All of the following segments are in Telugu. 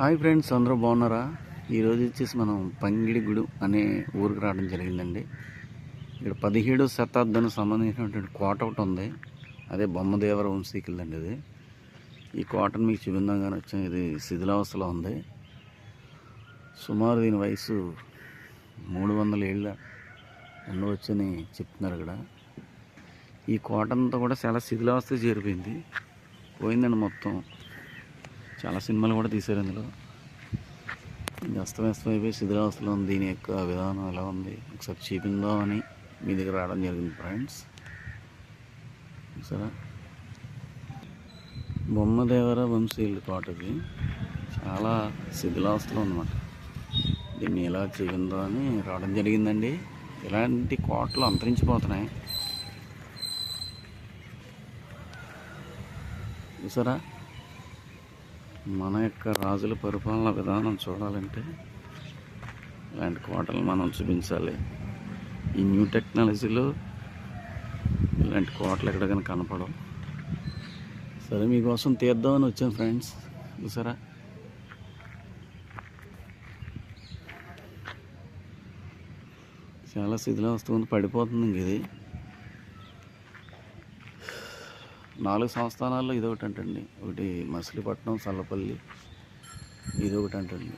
హాయ్ ఫ్రెండ్స్ అందరూ బాగున్నారా? ఈరోజు వచ్చేసి మనం పంగిడిగుడు అనే ఊరికి రావడం జరిగిందండి. ఇక్కడ పదిహేడో శతాబ్దానికి సంబంధించినటువంటి కోట ఒకటి ఉంది. అదే బొమ్మదేవర వంశీకులు అండి ఇది. ఈ కోటను మీకు చూపిందాగానే వచ్చాం. ఇది శిథిలావస్థలో ఉంది. సుమారు దీని వయసు మూడు వందల ఏళ్ళ ఉండవచ్చని చెప్తున్నారు ఇక్కడ. ఈ కోట అంతా కూడా చాలా శిథిలావస్థ చేరిపోయింది. పోయిందండి మొత్తం. చాలా సినిమాలు కూడా తీశారు ఇందులో. ఇది అస్తవ్యస్తం అయిపోయి శిథిరావస్థలో ఉంది దీని యొక్క విధానం ఎలా ఉంది? ఒకసారి చూపిందామని మీ దగ్గర రావడం జరిగింది ఫ్రెండ్స్ సరే. బొమ్మదేవర వంశీయుల తోటకి చాలా శిథిలావస్థలో ఉందన్నమాట దీన్ని ఎలా చూపిందో అని రావడం జరిగిందండి. ఇలాంటి కోటలు అంతరించిపోతున్నాయి. చూసారా? మన యొక్క రాజుల పరిపాలన విధానం చూడాలంటే ఇలాంటి కోటలు మనం చూపించాలి. ఈ న్యూ టెక్నాలజీలో ఇలాంటి కోటలు ఎక్కడ కానీ కనపడవు. సరే మీకోసం తీద్దామని వచ్చాం ఫ్రెండ్స్. చూసారా? చాలా శిథిలావస్థ ఉంది పడిపోతుంది ఇంక ఇది. నాలుగు సంస్థానాల్లో ఇది ఒకటి అంటండి ఒకటి మచిలీపట్నం సల్లపల్లి. ఇది ఒకటి అంటండి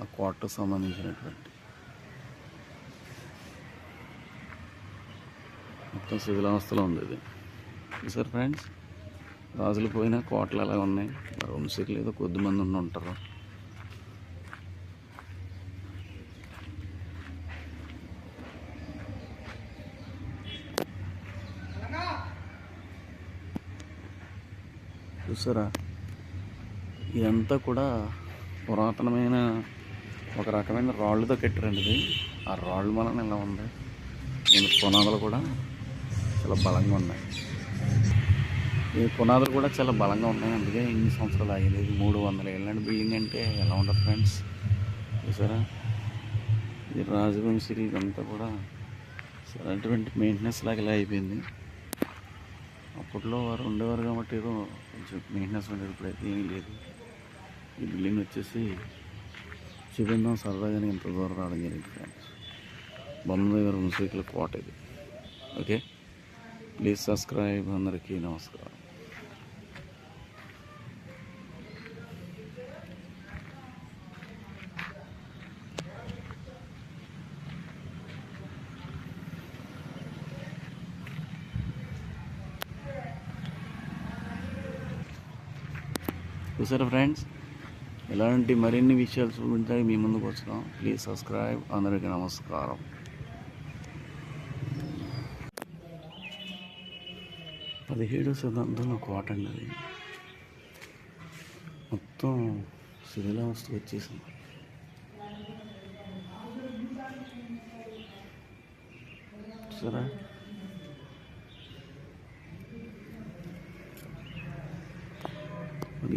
ఆ కోటకు సంబంధించినటువంటి. మొత్తం శిథిలావస్థలో ఉంది ఇది. సార్ ఫ్రెండ్స్ రాజులు పోయినా కోటలు ఎలా ఉన్నాయి. మరి వంశీకులు ఏదో కొద్దిమంది ఉండి ఉంటారు. చూసారా? ఇదంతా కూడా పురాతనమైన ఒక రకమైన రాళ్ళతో కట్టారండి ఇది. ఆ రాళ్ళు వలన ఇలా ఉంది. దీని పునాదులు కూడా చాలా బలంగా ఉన్నాయి. ఈ పునాదులు కూడా చాలా బలంగా ఉన్నాయి. అందుకే ఇన్ని సంవత్సరాలు ఆగలేదు. మూడు వందల ఏళ్ళ బిల్డింగ్ అంటే ఎలా ఉంటుంది ఫ్రెండ్స్? చూసారా? ఇది రాజవంశీ ఇదంతా కూడా అలాంటివంటి మెయింటెనెన్స్ లాగా ఇలా అయిపోయింది. అప్పట్లో వారు ఉండేవారు కాబట్టి ఏదో కొంచెం మెయింటెనెన్స్ ఉండేది ఇప్పుడైతే ఏమీ లేదు. ఈ బిల్డింగ్ వచ్చేసి చూపిందాం సరదాగానే ఇంత దూరం రావడం జరిగింది ఫ్రెండ్స్ బొమ్మదేవర మున్సిపల్ కోట ఇది. ఓకే ప్లీజ్ సబ్స్క్రైబ్ అందరికీ నమస్కారం. చూసారా ఫ్రెండ్స్ ఇలాంటి మరిన్ని విషయాలు చూపించాలి మీ ముందుకు వచ్చినాం ప్లీజ్ సబ్స్క్రైబ్ అందరికీ నమస్కారం. పదిహేడు శతాబ్దంలో కోట అండి అది. మొత్తం శిథిలావస్థ వచ్చేసింది. సరే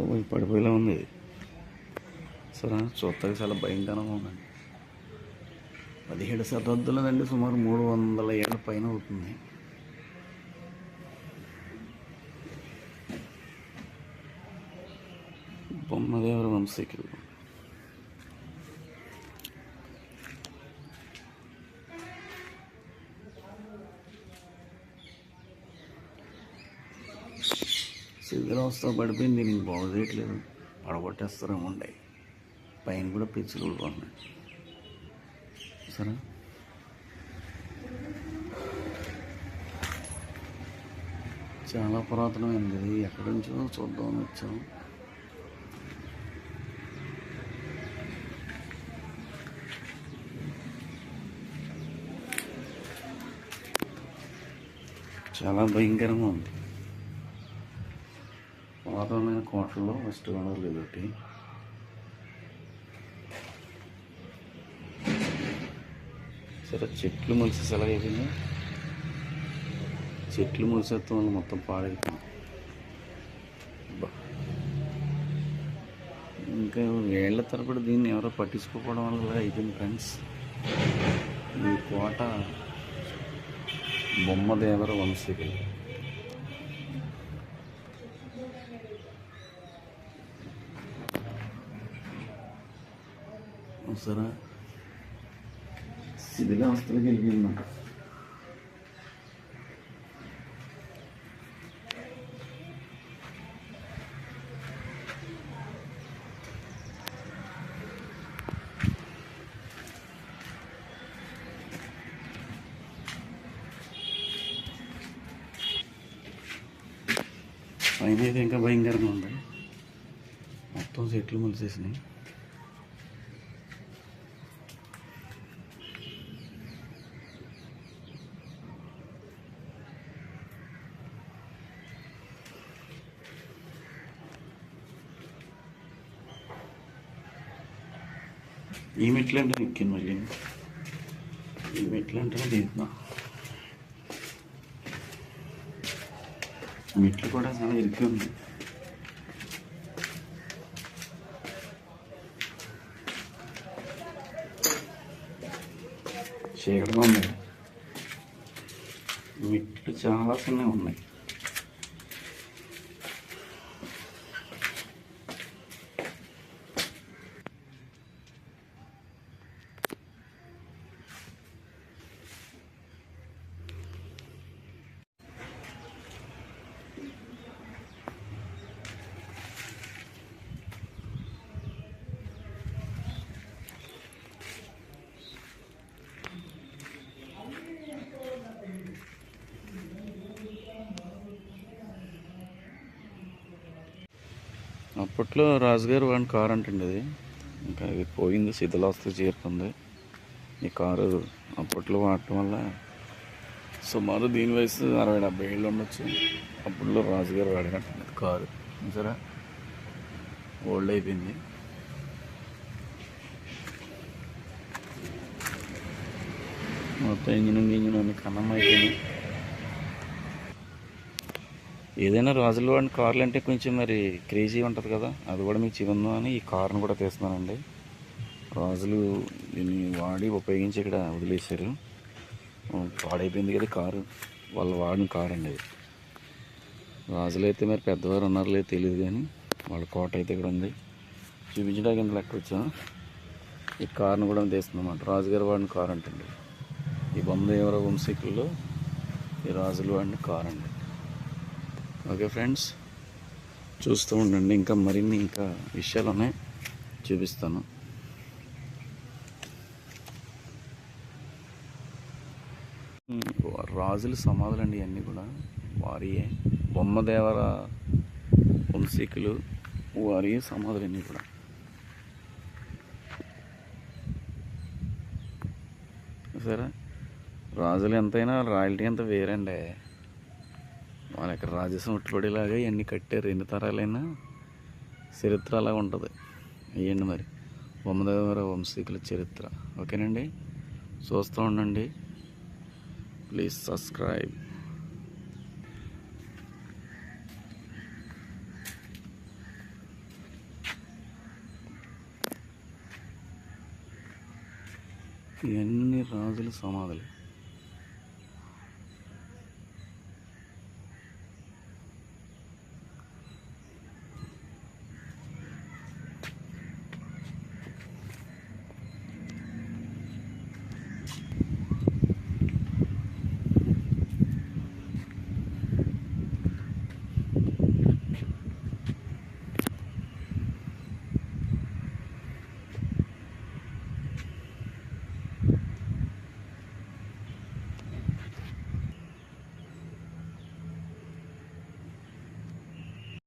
బాబు పడిపోయేలా ఉంది. సరే చూస్తాకి చాలా భయంకరంగా ఉందండి. పదిహేడు శతాబ్దంలోదండి సుమారు మూడు వందల ఏళ్ళ పైన అవుతుంది. బొమ్మదేవర వంశీకులు శిథిలావస్థ పడిపోయింది నేను బాగు చేయట్లేదు. పడగొట్టేస్తారేమో ఉండే పైన కూడా పిచ్చులు ఊడిపోతున్నాయి సరే చాలా పురాతనమైనది ఎక్కడి నుంచో చూద్దామని వచ్చాం. చాలా భయంకరంగా ఉంది. పురాతనమైన కోటల్లో వెస్ట్ గోదావరి ఇదొకటి సరే చెట్లు మొలిసేసి ఎలా అయిపోయింది. చెట్లు మొలిసేస్తాం వల్ల మొత్తం పాడైపోయింది. ఇంకా ఏళ్ళ తరబడి దీన్ని ఎవరో పట్టించుకోకపోవడం వల్ల అయిపోయింది ఫ్రెండ్స్ ఈ కోట బొమ్మదేవర వంశీకులు. సరే శిథిలావస్థలకు వెళ్ళిందంట పైన అయితే ఇంకా భయంకరంగా ఉంది మొత్తం చెట్లు మొలిసేసినాయి. ఈ మెట్లు అంటే ఎక్కింది మళ్ళీ ఈమె మెట్లు అంటే దిగుతున్నా మెట్లు కూడా చాలా ఇరికి ఉంది. చీకటిగా ఉంది మెట్లు చాలా చిన్నగా ఉన్నాయి. అప్పట్లో రాజుగారు వాడిన కారు అంటండి అది. ఇంకా ఇది పోయింది శిథిలాస్తి చేరుతుంది ఈ కారు అప్పట్లో వాడటం వల్ల సుమారు దీని వయసు అరవై డెబ్బై ఏళ్ళు ఉండొచ్చు. అప్పట్లో రాజుగారు వాడినట్టుంది కారు. సరే ఓల్డ్ అయిపోయింది. మొత్తం ఇంజిన్ ఇంజిన్ అన్ని కన్నం అయిపోయింది. ఏదైనా రాజుల వాడిన కార్లు అంటే కొంచెం మరి క్రేజీ ఉంటుంది కదా అది కూడా మీకు చివరిలో అని ఈ కార్ని కూడా తీస్తున్నానండి. రాజులు దీన్ని వాడి ఉపయోగించి ఇక్కడ వదిలేశారు. పాడైపోయింది కదా కారు వాళ్ళు వాడిన కారు అండి అది. రాజులు అయితే మరి పెద్దవారు ఉన్నారో లేదో తెలియదు కానీ వాళ్ళ కోట అయితే ఇక్కడ ఉంది. చూపించడానికి ఇంత లెక్క వచ్చాం ఈ కారును కూడా తీస్తుందన్నమాట రాజుగారు వాడిన కారు అంటండి. ఈ బొమ్మదేవర వంశీకుల్లో ఈ రాజులు వాడిన కారు అండి. ఓకే ఫ్రెండ్స్ చూస్తూ ఉండండి. ఇంకా మరిన్ని ఇంకా విషయాలు ఉన్నాయి చూపిస్తాను రాజుల సమాధులు అండి ఇవన్నీ కూడా. వారియే బొమ్మదేవర వంశీకులు వారి సమాధులు అన్నీ కూడా. సరే రాజులు ఎంతైనా రాయల్టీ అంత వేరండి. మన ఇక్కడ రాజసం ఉట్టుబడేలాగా ఇవన్నీ కట్టారు ఎన్ని తరాలైనా చరిత్ర అలా ఉంటుంది. అయ్యండి మరి. బొమ్మదేవర వంశీకుల చరిత్ర. ఓకేనండి? చూస్తూ ఉండండి. Please subscribe. ఇవన్నీ రాజుల సమాధులు?